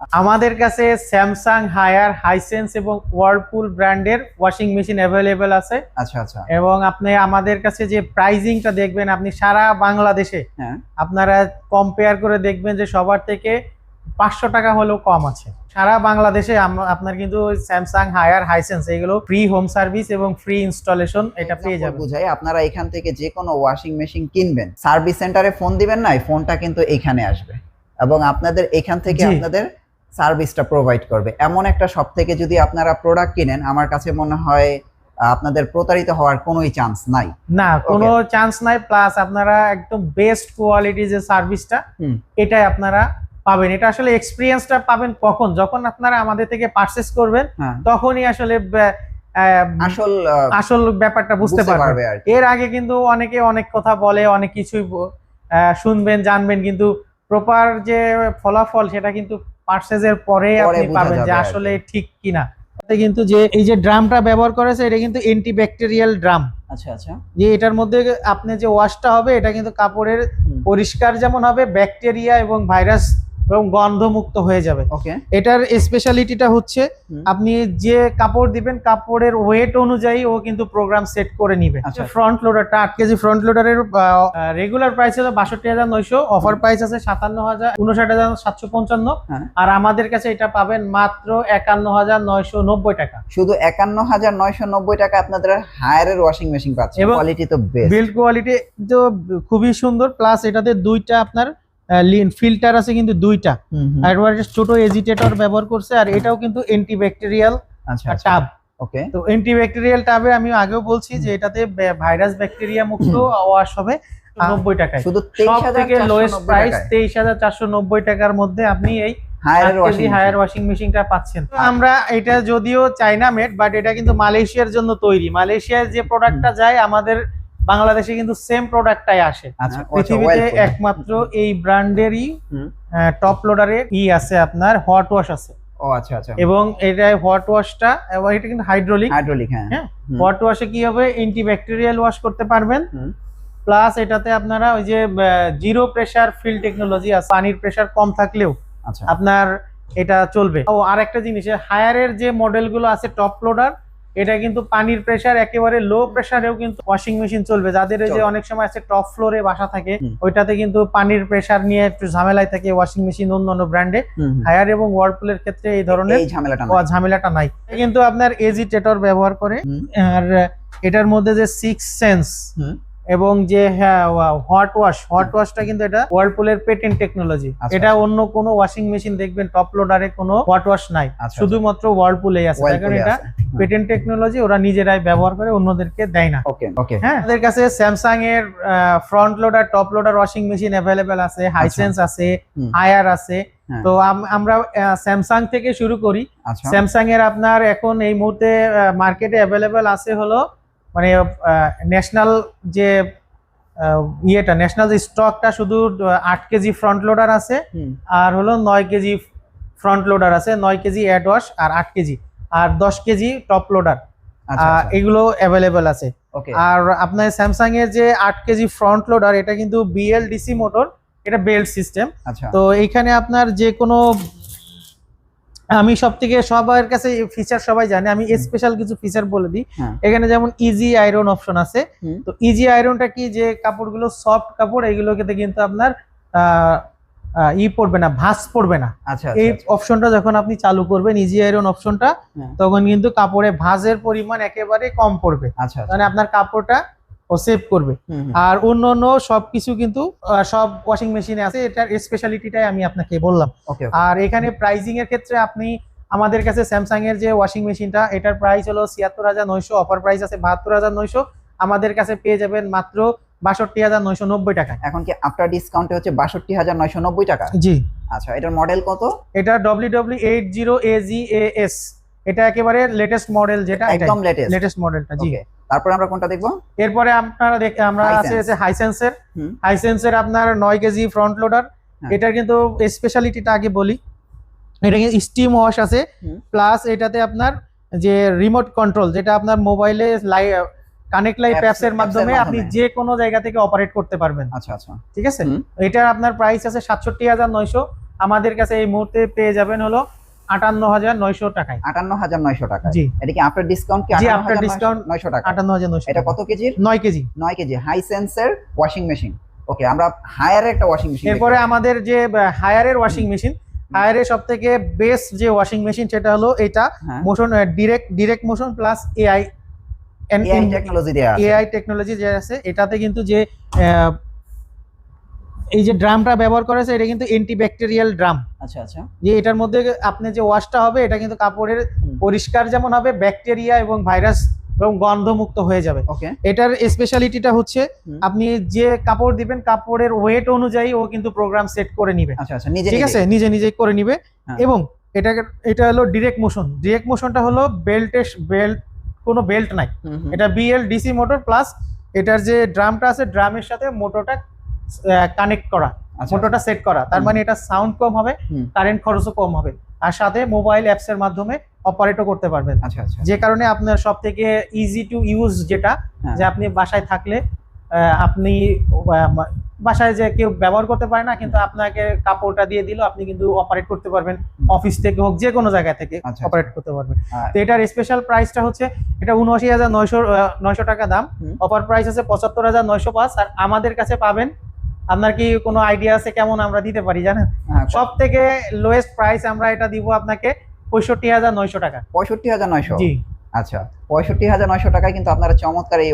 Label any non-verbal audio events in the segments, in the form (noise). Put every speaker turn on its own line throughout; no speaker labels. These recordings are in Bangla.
আমাদের কাছে স্যামসাং হায়ার হাইসেন্স এবং ওয়ার্লপুল ব্র্যান্ডের ওয়াশিং মেশিন অ্যাভেলেবেল আছে।
আচ্ছা আচ্ছা।
এবং আপনি আমাদের কাছে যে প্রাইজিংটা দেখবেন আপনি সারা বাংলাদেশে
হ্যাঁ।
আপনারা কম্পেয়ার করে দেখবেন যে সবার থেকে পাঁচশো টাকা হলেও কম আছে। সারা বাংলাদেশে আপনার কিন্তু স্যামসাং হায়ার হাইসেন্স এগুলো ফ্রি হোম সার্ভিস এবং ফ্রি ইনস্টলেশন এটা পেয়ে যাবেন।
বুঝাই আপনারা এখান থেকে যে কোনো ওয়াশিং মেশিন কিনবেন। সার্ভিস সেন্টারে ফোন দিবেন না ফোনটা কিন্তু এখানে আসবে। এবং আপনাদের এখান থেকে আপনাদের সার্ভিসটা প্রোভাইড করবে। এমন একটা শপ থেকে যদি আপনারা প্রোডাক্ট কিনেন আমার কাছে মনে হয় আপনাদের প্রতারিত হওয়ার কোনোই চান্স নাই।
না কোনো চান্স নাই প্লাস আপনারা একদম বেস্ট কোয়ালিটি যে সার্ভিসটা এটাই আপনারা পাবেন। এটা আসলে এক্সপিরিয়েন্সটা পাবেন কখন? যখন আপনারা আমাদের থেকে পারচেজ করবেন
হ্যাঁ।
তখনই আসলে
আসল
আসল ব্যাপারটা বুঝতে
পারবে আর
এর আগে কিন্তু অনেকে অনেক কথা বলে অনেক কিছুই শুনবেন জানবেন কিন্তু প্রপার যে ফলাফল সেটা কিন্তু পার্সেজের পরে
পরে
আপনি পাবেন যে আসলে ঠিক কিনা। কিন্তু যে এই যে ড্রামটা ব্যবহার করেছে এটা কিন্তু অ্যান্টিব্যাকটেরিয়াল ড্রাম
আচ্ছা আচ্ছা।
যে এটার মধ্যে আপনি যে ওয়াশটা হবে এটা কিন্তু কাপড়ের পরিষ্কার যেমন হবে ব্যাকটেরিয়া এবং ভাইরাস এবং গন্ধমুক্ত হয়ে যাবে।
ওকে।
এটার স্পেশালিটিটা হচ্ছে আপনি যে কাপড় দিবেন কাপড়ের ওয়েট অনুযায়ী ও কিন্তু প্রোগ্রাম সেট করে নিবে।
আচ্ছা।
ফ্রন্ট লোডারটা আট কেজি ফ্রন্ট লোডারের রেগুলার প্রাইস হলো বাষট্টি হাজার নয়শো। অফার প্রাইস আছে সাতান্ন হাজার উনষাট হাজার সাতশো পঞ্চান্ন।
হ্যাঁ।
আর আমাদের কাছে এটা পাবেন মাত্র একান্ন হাজার নয়শো নব্বই টাকা।
শুধু একান্ন হাজার নয়শো নব্বই টাকা আপনাদের হায়ারের ওয়াশিং মেশিন পাচ্ছে কোয়ালিটি তো বেস্ট
বিল্ড কোয়ালিটি তো খুবই সুন্দর প্লাস এটাতে দুইটা আপনার ফিল্টার আছে কিন্তু দুইটা। এবারে ছোট এজিটেটর ব্যবহার করছে আর এটাও কিন্তু অ্যান্টিব্যাকটেরিয়াল
আচ্ছা
টাব
ওকে
তো অ্যান্টিব্যাকটেরিয়াল টাবে আমি আগেও বলছি যে এটাতে ভাইরাস ব্যাকটেরিয়া মুক্ত ওয়াশ হবে নব্বই টাকায়।
শুধু
সব থেকে লোয়েস্ট প্রাইস তেইশ হাজার চারশো নব্বই টাকার মধ্যে আপনি এই হায়ার ওয়াশিং মেশিনটা পাচ্ছেন। আমরা এটা যদিও চাইনা মেড বাট এটা কিন্তু মালয়েশিয়ার জন্য তৈরি। মালয়েশিয়ার যে প্রোডাক্টটা যায় আমাদের বাংলাদেশে কিন্তু সেম প্রোডাক্টটাই আসে।
আচ্ছা
পৃথিবীতে একমাত্র এই ব্র্যান্ডেরই। টপ লোডারে ই আছে আপনার হট ওয়াশ আছে।
ও আচ্ছা আচ্ছা।
এবং এটা হট ওয়াশটা এবং এটা কিন্তু হাইড্রোলিক
হাইড্রোলিক হ্যাঁ।
হ্যাঁ হট ওয়াশে কি হবে? অ্যান্টিব্যাকটেরিয়াল ওয়াশ করতে পারবেন। প্লাস এটাতে আপনারা ওই যে জিরো প্রেসার ফিল টেকনোলজি আছে। পানির প্রেসার কম থাকলেও
আচ্ছা।
আপনার এটা চলবে। ও আরেকটা জিনিস হায়ারের যে মডেলগুলো আছে টপ লোডার এটা কিন্তু পানির প্রেসার একেবারে লো প্রেসারেও কিন্তু ওয়াশিং মেশিন চলবে। যাদের এই যে অনেক সময় আছে টপ ফ্লোরে বাসা থাকে ওইটাতে কিন্তু পানির প্রেসার নিয়ে একটু ঝামেলায় থাকে ওয়াশিং মেশিন অন্য অন্য ব্র্যান্ডে। হায়ার এবং ওয়ার্লপুলের ক্ষেত্রে এই ধরনের
ঝামেলাটা নাই।
ঝামেলাটা নাই। কিন্তু আপনার এজিটেটর ব্যবহার করে। আর এটার মধ্যে যে সিক্স সেন্স। এবং যে হ্যাঁ হট ওয়াশ হট ওয়াশটা কিন্তু এটা ওয়ার্লপুলের পেটেন্ট টেকনোলজি
আচ্ছা,
এটা অন্য কোনো ওয়াশিং মেশিন দেখবেন টপ লোডারে কোনো হট ওয়াশ নাই।
আচ্ছা,
শুধুমাত্র ওয়ার্লপুলেই আছে। কারণ এটা পেটেন্ট টেকনোলজি ওরা নিজেরাই ব্যবহার করে অন্যদেরকে দেয় না।
ওকে ওকে।
হ্যাঁ আমাদের কাছে স্যামসাং এর front loader top loader washing machine available আছে হাইসেন্স আছে। হায়ার আছে।
হ্যাঁ।
তো আমরা স্যামসাং থেকে শুরু করি।
আচ্ছা।
স্যামসাং এর আপনার এখন এই মুহূর্তে মার্কেটে অ্যাভেলেবেল আছে হলো মানে ন্যাশনাল যে ইয়েটা ন্যাশনাল যে স্টকটা শুধু আট কেজি ফ্রন্ট লোডার আছে আর হলো নয় কেজি ফ্রন্ট লোডার আছে নয় কেজি অ্যাড ওয়াশ আর আট কেজি আর দশ কেজি টপ লোডার
আচ্ছা আচ্ছা।
এগুলো অ্যাভেলেবেল আছে।
ওকে
আর আপনার স্যামসাং এর যে আট কেজি ফ্রন্ট লোডার এটা কিন্তু B L D C motor এটা বেল্ট সিস্টেম
আচ্ছা।
তো এইখানে আপনার যে কোনো আমি সব থেকে সবার কাছে ফিচার সবাই জানে আমি স্পেশাল কিছু ফিচার বলে দিই।
হ্যাঁ।
এখানে যেমন ইজি আয়রন অপশন আছে। তো ইজি আয়রনটা কি? যে কাপড়গুলো সফট কাপড় এইগুলোকে কিন্তু আপনার ই পড়বে না ভাঁজ পড়বে না।
আচ্ছা
এই
আচ্ছা।
অপশনটা যখন আপনি চালু করবেন ইজি আয়রন অপশনটা। তখন কিন্তু কাপড়ে ভাঁজের পরিমাণ একেবারে কম পড়বে।
আচ্ছা আচ্ছা।
মানে আপনার কাপড়টা ও সেভ করবে। আর অন্য অন্য সবকিছু কিন্তু সব ওয়াশিং মেশিনে আছে এটার স্পেশালিটিটাই আমি আপনাকে বললাম। আর এখানে প্রাইজিং এর ক্ষেত্রে আপনি আমাদের কাছে স্যামসাং এর যে ওয়াশিং মেশিনটা এটার প্রাইস হলো ছিয়াত্তর হাজার নয়শো অফার প্রাইস আছে বাহাত্তর হাজার নয়শো। আমাদের কাছে পেয়ে যাবেন মাত্র বাষট্টি হাজার নয়শো নব্বই টাকা।
এখন কি আফটার ডিসকাউন্টে হচ্ছে বাষট্টি হাজার নয়শো নব্বই টাকা?
জি।
আচ্ছা এটার মডেল কত?
এটা W W eight zero A G A S এটা একেবারে লেটেস্ট মডেল যেটা
একদম লেটেস্ট
লেটেস্ট মডেলটা জি।
তারপরে আমরা কোনটা দেখব?
এরপরে আপনারা দেখ আমরা আছে আছে হাইসেন্সের হাইসেন্সের আপনার নয় কেজি ফ্রন্ট লোডার
হ্যাঁ।
এটার কিন্তু স্পেশালিটিটা আগে বলি। এটা কিন্তু স্টিম ওয়াশ আছে। প্লাস এটাতে আপনার যে রিমোট কন্ট্রোল যেটা আপনার মোবাইলে কানেক্ট
Apps-
অ্যাপস এর মাধ্যমে আপনি। যে কোনো জায়গা থেকে অপারেট করতে পারবেন।
আচ্ছা আচ্ছা।
ঠিক আছে। এটার আপনার প্রাইস আছে সাতষট্টি হাজার নয়শো। আমাদের কাছে এই মুহূর্তে পেয়ে যাবেন হলো আটান্ন হাজার নয়শো টাকায়।
আটান্ন হাজার নয়শো টাকা
জি।
এটা কি আফটার ডিসকাউন্ট কি
জি, after
নয়শো টাকা
আটান্ন হাজার নয়শো
এটা কত কেজির?
নয় কেজি।
নয় কেজি। হাই সেন্সের ওয়াশিং মেশিন ওকে আমরা হায়ার একটা ওয়াশিং মেশিন
এরপরে আমাদের যে হায়ারের ওয়াশিং মেশিন হায়ারের সব থেকে বেস্ট যে ওয়াশিং মেশিন সেটা হলো এটা motion direct direct motion plus A I
A I technology
A I technology যে আছে এটাতে কিন্তু যে এই যে ড্রামটা ব্যবহার করা করেছে এটা কিন্তু অ্যান্টিব্যাকটেরিয়াল ড্রাম
আচ্ছা আচ্ছা।
যে এটার মধ্যে আপনি যে ওয়াশটা হবে এটা কিন্তু কাপড়ের পরিষ্কার যেমন হবে ব্যাকটেরিয়া এবং ভাইরাস এবং গন্ধমুক্ত হয়ে যাবে।
ওকে
এটার স্পেশালিটিটা হচ্ছে আপনি যে কাপড় দিবেন কাপড়ের ওয়েট অনুযায়ী ও কিন্তু প্রোগ্রাম সেট করে নিবে।
আচ্ছা আচ্ছা নিজে
ঠিক আছে? নিজে নিজে করে নিবে।
হ্যাঁ।
এবং এটা এটা হলো ডিরেক্ট মোশন ডিরেক্ট মোশনটা হলো বেল্টের বেল্ট কোনো বেল্ট নাই। এটা বিএল ডিসি মোটর প্লাস এটার যে ড্রামটা আছে ড্রামের সাথে মোটরটা কানেক্ট করা
আচ্ছা।
মোটরটা সেট করা। তার মানে এটা সাউন্ড কম হবে কারেন্ট খরচও কম হবে। আর সাথে মোবাইল অ্যাপস এর মাধ্যমে অপারেটও করতে পারবেন।
আচ্ছা আচ্ছা।
যে কারণে আপনার সব থেকে ইজি টু ইউজ যেটা
হ্যাঁ।
যে আপনি বাসায় থাকলে আপনি বাসায় যে কেউ ব্যবহার করতে পারে না কিন্তু আপনাকে কাপড়টা দিয়ে দিল আপনি কিন্তু অপারেট করতে পারবেন। অফিস থেকে হোক যে কোনো জায়গা থেকে
আচ্ছা,
অপারেট করতে পারবেন। তো এটার স্পেশাল প্রাইসটা হচ্ছে এটা উনআশি হাজার নয়শো নয়শো টাকা দাম। অফার প্রাইস আছে পঁচাত্তর হাজার নয়শো পাঁচ। আর আমাদের কাছে পাবেন আপনার কি কোনো আইডিয়া আছে কেমন আমরা দিতে পারি জানেন? সব থেকে লোয়েস্ট প্রাইস আমরা এটা দিব আপনাকে পঁয়ষট্টি হাজার নয়শো টাকা।
পঁয়ষট্টি হাজার নয়শো?
জি।
আচ্ছা পঁয়ষট্টি হাজার নয়শো টাকায় কিন্তু আপনারা চমৎকার এই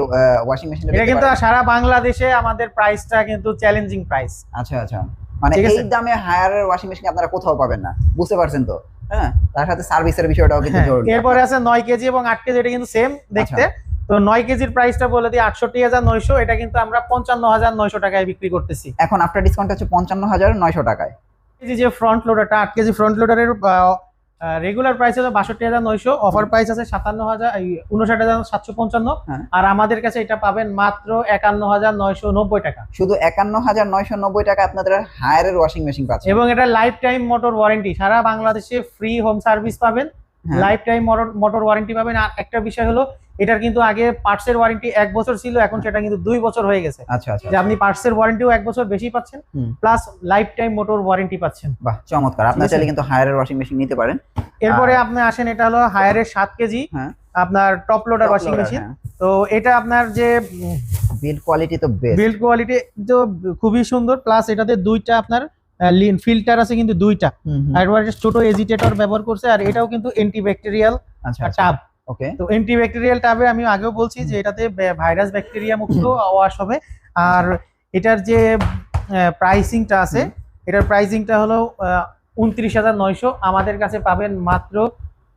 ওয়াশিং মেশিন
এটা কিন্তু সারা বাংলাদেশে আমাদের প্রাইসটা কিন্তু চ্যালেঞ্জিং প্রাইস
আচ্ছা আচ্ছা। মানে এই দামে হায়ার ওয়াশিং মেশিন আপনারা কোথাও পাবেন না বুঝতে পারছেন তো? হ্যাঁ তার সাথে সার্ভিসের বিষয়টাও কিন্তু জরুরি।
হ্যাঁ, এরপরে আছে নয় কেজি এবং আট কেজি এটা কিন্তু সেম দেখতে। তো নয় কেজির প্রাইসটা বলে দিই আটষট্টি হাজার নয়শো এটা কিন্তু আমরা পঞ্চান্ন হাজার নয়শো টাকায় বিক্রি করতেছি
এখন আফটার ডিসকাউন্ট হচ্ছে পঞ্চান্ন হাজার নয়শো টাকায়
কেজি যে ফ্রন্ট লোডারটা আট কেজি ফ্রন্ট লোডারের রেগুলার প্রাইস হলো বাষট্টি হাজার নয়শো অফার প্রাইস আছে সাতান্ন হাজার উনষাট হাজার সাতশো পঞ্চান্ন
হ্যাঁ।
আর আমাদের কাছে এটা পাবেন মাত্র একান্ন হাজার নয়শো নব্বই টাকা
শুধু একান্ন হাজার নয়শো নব্বই টাকা আপনাদের হায়ারের ওয়াশিং মেশিন পাচ্ছেন
এবং এটা লাইফ টাইম মোটর ওয়ারেন্টি সারা বাংলাদেশে ফ্রি হোম সার্ভিস পাবেন। লাইফ টাইম মোটর ওয়ারেন্টি পাবেন। আর একটা বিষয় হলো এটার কিন্তু আগে পার্টস এর ওয়ারেন্টি এক বছর ছিল এখন সেটা কিন্তু দুই বছর হয়ে গেছে।
আচ্ছা আচ্ছা
যে আপনি পার্টসের ওয়ারেন্টিও এক বছর বেশি পাচ্ছেন plus lifetime motor warranty পাচ্ছেন।
বাহ চমৎকার।
আছে।
চাইলে কিন্তু হায়ার এর ওয়াশিং মেশিন নিতে পারেন।
এরপরে আপনি আসেন এটা হলো হায়ার এর সাত কেজি
হ্যাঁ।
আপনার টপ লোডার ওয়াশিং মেশিন তো এটা আপনার যে
বিল্ড কোয়ালিটি তো বেস্ট
বিল্ড কোয়ালিটি তো খুবই সুন্দর প্লাস এটাতে দুইটা আপনার ফিল্টার আছে কিন্তু দুইটা। আর ছোট এজিটেটর ব্যবহার করছে আর এটাও কিন্তু অ্যান্টিব্যাকটেরিয়াল টাব
ওকে
তো অ্যান্টিব্যাকটেরিয়াল টাবে আমি আগেও বলছি যে এটাতে ভাইরাস ব্যাকটেরিয়া মুক্ত ওয়াশ হবে। আর এটার যে প্রাইসিংটা আছে এটার প্রাইসিংটা হলো উনত্রিশ হাজার নয়শো। আমাদের কাছে পাবেন মাত্র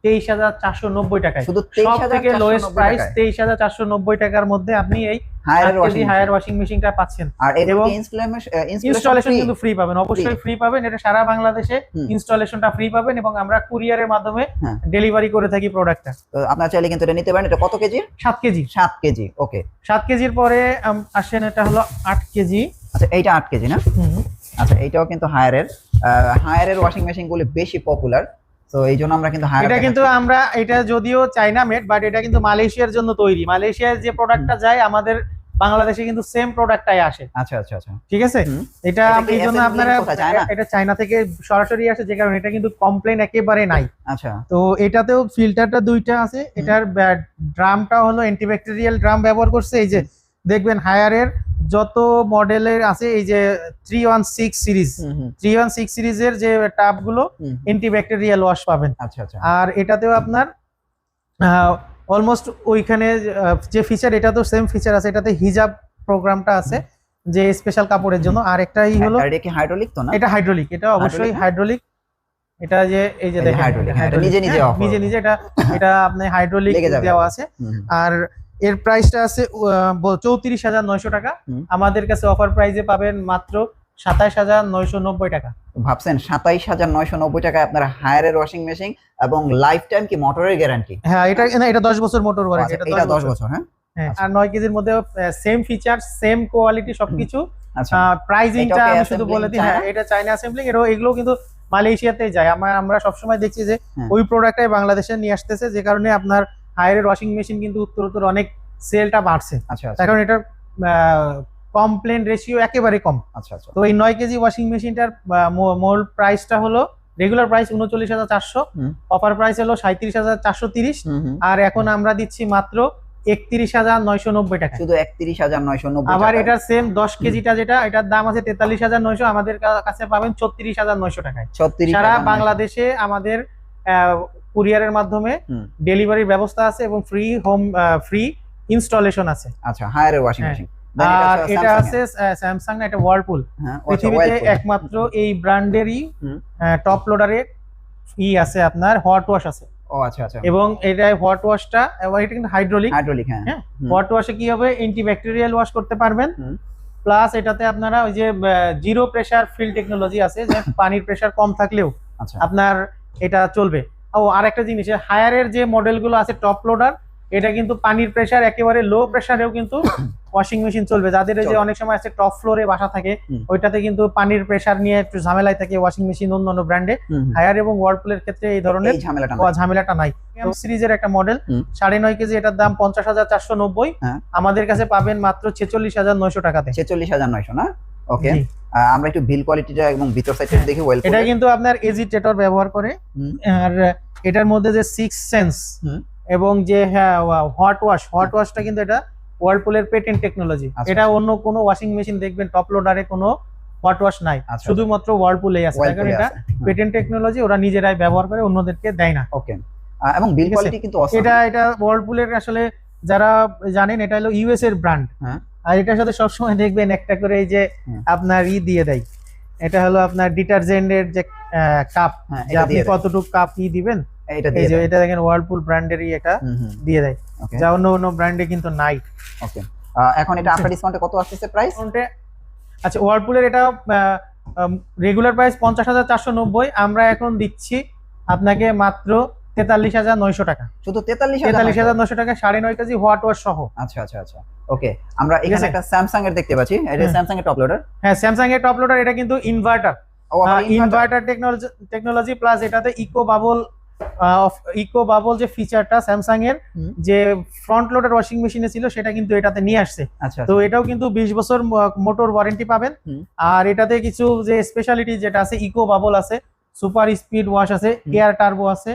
তেইশ হাজার চারশো নব্বই টাকায়।
শুধু
সব থেকে লোয়েস্ট প্রাইস তেইশ হাজার চারশো নব্বই টাকার মধ্যে আপনি এই
ওয়াশিং
হায়ার ওয়াশিং মেশিনটা পাচ্ছেন।
আর
এবং
ইনস্টলেশন
কিন্তু ফ্রি পাবেন অবশ্যই ফ্রি পাবেন। এটা সারা বাংলাদেশে। ইনস্টলেশনটা ফ্রি পাবেন এবং আমরা কুরিয়ারের মাধ্যমে
হ্যাঁ।
ডেলিভারি করে থাকি প্রোডাক্টটা
তো আপনার চাইলে কিন্তু এটা নিতে পারেন। এটা কত কেজি
কেজি
ওকে
কেজির পরে আসেন এটা হলো কেজি
আচ্ছা এইটা কেজি না? আচ্ছা এইটাও কিন্তু হায়ারের হায়ারের ওয়াশিং বেশি পপুলার তো এই জন্য আমরা কিন্তু
এটা কিন্তু আমরা এটা যদিও চাইনা মেড বাট এটা কিন্তু মালয়েশিয়ার জন্য তৈরি। মালয়েশিয়ার যে প্রোডাক্টটা যায় আমাদের বাংলাদেশে কিন্তু সেম প্রোডাক্টটাই আসে।
আচ্ছা আচ্ছা আচ্ছা।
ঠিক আছে? এটা এই জন্য আপনারা এটা চায়না থেকে সরাসরি আসে যে কারণে এটা কিন্তু কমপ্লেন একেবারে নাই।
আচ্ছা।
তো এটাতেও ফিল্টারটা দুইটা আছে। এটার ড্রামটা হলো অ্যান্টিব্যাকটেরিয়াল ড্রাম ব্যবহার করছে। এই যে দেখবেন হায়ারের যত মডেলের আছে এই যে three one six series three one six সিরিজের যে টাবগুলো
হুম।
অ্যান্টিব্যাকটেরিয়াল ওয়াশ পাবেন।
আচ্ছা আচ্ছা।
আর এটাতেও আপনার অলমোস্ট ওইখানে যে ফিচার এটা তো সেম ফিচার আছে এটাতে হিজাব প্রোগ্রামটা আছে যে স্পেশাল কাপড়ের জন্য। আর একটাই হলো
এটা কি হাইড্রোলিক তো না?
এটা হাইড্রোলিক এটা অবশ্যই? হাইড্রোলিক এটা যে এই যে দেখেন এটা
হ্যাঁ, নিজে নিজে
হ্যাঁ,
off হবে।
নিজে নিজে এটা এটা আপনি (laughs) হাইড্রোলিক দেওয়া আছে। আর এর প্রাইসটা আছে চৌত্রিশ হাজার নয়শো টাকা। আমাদের কাছে অফার প্রাইসে পাবেন মাত্র সাতাশ হাজার নয়শো নব্বই টাকা।
ভাবছেন সাতাইশ হাজার নয়শো নব্বই টাকায় আপনার হায়ারের ওয়াশিং মেশিন এবং লাইফ টাইম কি মোটরের গ্যারান্টি?
হ্যাঁ এটা না, এটা দশ বছর মোটর ওয়ারেন্টি
আচ্ছা, এটা দশ বছর। হ্যাঁ?
হ্যাঁ,
আচ্ছা।
আর নয় কেজির মধ্যে সেম ফিচার সেম কোয়ালিটি সবকিছু।
আচ্ছা।
প্রাইজিংটা আমি শুধু বলে দিই হ্যাঁ এটা চাইনা অ্যাসেম্বলিং এর এগুলো কিন্তু মালয়েশিয়াতেই যায়। আমরা আমরা সবসময় দেখছি যে
হ্যাঁ।
ওই প্রোডাক্টটাই বাংলাদেশে নিয়ে আসতেছে যে কারণে আপনার হায়ারের ওয়াশিং মেশিন কিন্তু উত্তরোত্তর অনেক সেলটা বাড়ছে।
আচ্ছা আচ্ছা।
এখন এটার কমপ্লেন রেশিও একেবারে কম।
আচ্ছা আচ্ছা।
তো এই নয় কেজি ওয়াশিং মেশিনটার মোল প্রাইসটা হলো রেগুলার প্রাইস উনচল্লিশ হাজার চারশো। অফার প্রাইস হলো সাঁত্রিশ হাজার চারশো তিরিশ। আর এখন আমরা দিচ্ছি মাত্র একত্রিশ হাজার নয়শো নব্বই টাকা।
শুধু একত্রিশ হাজার নয়শো নব্বই
আবার এটা সেম দশ কেজিটা যেটা এটার দাম আছে তেতাল্লিশ হাজার নয়শো আমাদের কাছে পাবেন ছত্রিশ হাজার নয়শো টাকায়।
36
সারা বাংলাদেশে আমাদের কুরিয়ারের মাধ্যমে ডেলিভারির ব্যবস্থা আছে এবং ফ্রি হোম ফ্রি ইনস্টলেশন আছে।
আচ্ছা হায়ারের ওয়াশিং। মেশিন
আর এটা আছে স্যামসাং এটা ওয়ার্লপুল
হ্যাঁ
পৃথিবীতে একমাত্র এই ব্র্যান্ডেরই। টপ লোডারে ই আছে আপনার হট ওয়াশ আছে।
ও আচ্ছা আচ্ছা।
এবং এটা হট ওয়াশটা এটা কিন্তু হাইড্রোলিক
হাইড্রোলিক হ্যাঁ।
হ্যাঁ, হট ওয়াশে কি হবে? অ্যান্টিব্যাকটেরিয়াল ওয়াশ করতে পারবেন। প্লাস এটাতে আপনারা ওই যে জিরো প্রেসার ফিল টেকনোলজি আছে যে (laughs) পানির প্রেসার কম থাকলেও
আচ্ছা।
আপনার এটা চলবে। ও আর একটা জিনিস হায়ারের যে মডেলগুলো আছে টপ লোডার এটা কিন্তু পানির প্রেসার একেবারে লো প্রেসারেও কিন্তু (coughs) ওয়াশিং মেশিন চলবে। যাদের যে অনেক সময় আছে টপ ফ্লোরে বাসা থাকে ওইটাতে কিন্তু পানির প্রেসার নিয়ে একটু ঝামেলায় থাকে ওয়াশিং মেশিন অন্যান্য ব্র্যান্ডে
হুম, হুম।
হায়ার এবং ওয়ার্লপুলের ক্ষেত্রে এই ধরনের
ঝামেলাটা নাই।
সিরিজের একটা মডেল সাড়ে নয় কেজি এটার দাম পঞ্চাশ হাজার চারশো নব্বই।
হ্যাঁ।
আমাদের কাছে পাবেন মাত্র ছেচল্লিশ হাজার নয়শো টাকাতে।
ছেচল্লিশ হাজার নয়শো না? ওকে আমরা একটু বিল কোয়ালিটিটা এবং ভিতর সাইডটা দেখি ওয়েল
এটা কিন্তু আপনার এজিটেটর ব্যবহার করে। আর এটার মধ্যে যে সিক্স সেন্স। এবং যে হ্যাঁ হট ওয়াশ হট ওয়াশটা কিন্তু এটা ওয়ার্লপুলের পেটেন্ট টেকনোলজি
আচ্ছা,
এটা
আচ্ছা।
অন্য কোনো ওয়াশিং মেশিন দেখবেন টপ লোডারে কোনো হট ওয়াশ নাই।
আচ্ছা,
শুধুমাত্র ওয়ার্লপুলেই আছে। কারণ এটা পেটেন্ট টেকনোলজি ওরা নিজেরাই ব্যবহার করে অন্যদেরকে দেয় না।
ওকে। এবং বিল কোয়ালিটি কিন্তু।
এটা এটা ওয়ার্লপুলের আসলে যারা জানেন এটা হলো ইউএস এর ব্র্যান্ড
হ্যাঁ।
আর এটার সাথে সবসময় দেখবেন একটা করে এই যে আপনার ই দিয়ে দেয়। এটা হলো আপনার ডিটারজেন্টের যে কাপ
হ্যাঁ
যে আপনি কতটুকু কাপ ই দিবেন
এটা
এই
দিয়ে
যে এটা দেখেন ওয়ার্লপুল ব্র্যান্ডেরই এটা দিয়ে দেয়। যা অন্য অন্য ব্র্যান্ডে কিন্তু নাই।
ওকে এখন এটা আফটার ডিসকাউন্টে কত প্রাইস
আচ্ছা ওয়ার্লপুলের এটা রেগুলার প্রাইস পঞ্চাশ হাজার চারশো নব্বই আমরা এখন দিচ্ছি আপনাকে মাত্র তেতাল্লিশ হাজার নয়শো টাকা।
শুধু তেতাল্লিশ
তেতাল্লিশ
হাজার
নয়শো টাকা সাড়ে নয় কেজি হোয়াট ওয়াশ সহ।
আচ্ছা আচ্ছা আচ্ছা। ওকে আমরা এখানে একটা স্যামসাং এর দেখতে পাচ্ছি। এটা স্যামসাং এর টপ লোডার
হ্যাঁ স্যামসাং এর টপ লোডার এটা কিন্তু inverter. Inverter technology technology plus এটাতে ইকো বাবল ইকো বাবল যে ফিচারটা স্যামসাং এর যে ফ্রন্ট লোডার ওয়াশিং মেশিনে ছিল সেটা কিন্তু এটাতে নিয়ে আসছে।
আচ্ছা
তো এটাও কিন্তু বিশ বছর মোটর ওয়ারেন্টি পাবেন। আর এটাতে কিছু যে স্পেশালিটি যেটা আছে ইকো বাবল আছে সুপার স্পিড ওয়াশ আছে। এয়ার টার্বো আছে।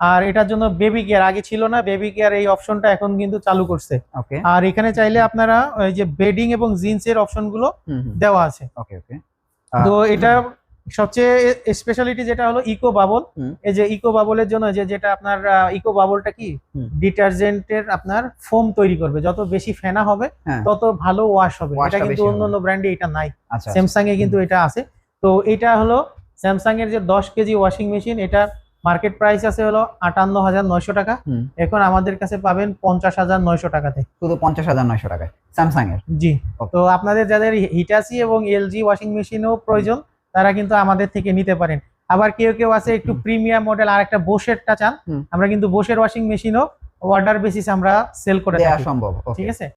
আর এটার জন্য বেবি কেয়ার আগে ছিল না বেবি কেয়ার এই অপশনটা এখন কিন্তু চালু করছে।
ওকে
আর এখানে চাইলে আপনারা ওই যে বেডিং এবং জিন্সের অপশনগুলো দেওয়া আছে।
ওকে ওকে
তো এটা সবচেয়ে স্পেশালিটি যেটা হলো ইকো বাবল এই যে ইকো বাবলের জন্য যে যেটা আপনার ইকো বাবলটা কি। ডিটারজেন্টের আপনার ফোম তৈরি করবে। যত বেশি ফেনা হবে
হ্যাঁ।
তত ভালো ওয়াশ হবে। এটা কিন্তু
বেশি
অন্য অন্য ব্র্যান্ডে এটা নাই।
আচ্ছা
স্যামসাং এ কিন্তু এটা আছে। তো এটা হলো স্যামসাং এর যে দশ কেজি ওয়াশিং মেশিন এটা মার্কেট প্রাইস আছে হলো আটান্ন হাজার নয়শো টাকা। এখন আমাদের কাছে পাবেন পঞ্চাশ হাজার নয়শো টাকাতে
শুধু পঞ্চাশ হাজার নয়শো টাকায়। স্যামসাং এর?
জি। তো আপনাদের যাদের হিটাসি এবং এলজি ওয়াশিং মেশিনও প্রয়োজন তারা কিন্তু আমাদের থেকে নিতে পারেন। আবার কেউ কেউ আছে একটু প্রিমিয়াম মডেল আর একটা বোসেরটা চান আমরা কিন্তু বোসের ওয়াশিং মেশিনও অর্ডার বেসিস আমরা সেল করে
দেওয়া
থাকি।
সম্ভব
ঠিক আছে?